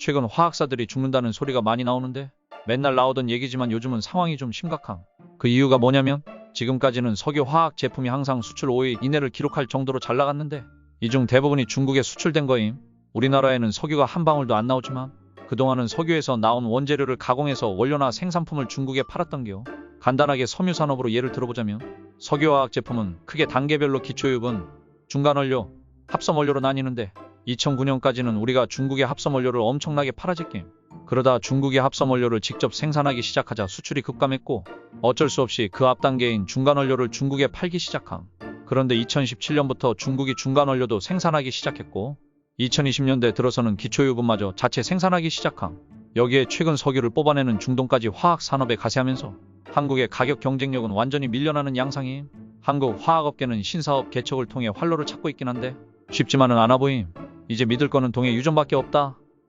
최근 화학사들이 죽는다는 소리가 많이 나오는데 맨날 나오던 얘기지만 요즘은 상황이 좀 심각함. 그 이유가 뭐냐면 지금까지는 석유 화학 제품이 항상 수출 5위 이내를 기록할 정도로 잘 나갔는데 이 중 대부분이 중국에 수출된 거임. 우리나라에는 석유가 한 방울도 안 나오지만 그동안은 석유에서 나온 원재료를 가공해서 원료나 생산품을 중국에 팔았던겨. 간단하게 섬유 산업으로 예를 들어보자면 석유화학 제품은 크게 단계별로 기초유분, 중간원료, 합성원료로 나뉘는데 2009년까지는 우리가 중국의 합성원료를 엄청나게 팔아제낌. 그러다 중국이 합성원료를 직접 생산하기 시작하자 수출이 급감했고 어쩔 수 없이 그 앞단계인 중간원료를 중국에 팔기 시작함. 그런데 2017년부터 중국이 중간원료도 생산하기 시작했고 2020년대 들어서는 기초유분마저 자체 생산하기 시작함. 여기에 최근 석유를 뽑아내는 중동까지 화학 산업에 가세하면서 한국의 가격 경쟁력은 완전히 밀려나는 양상임. 한국 화학업계는 신사업 개척을 통해 활로를 찾고 있긴 한데 쉽지만은 않아 보임. 이제 믿을 거는 동해 유전밖에 없다.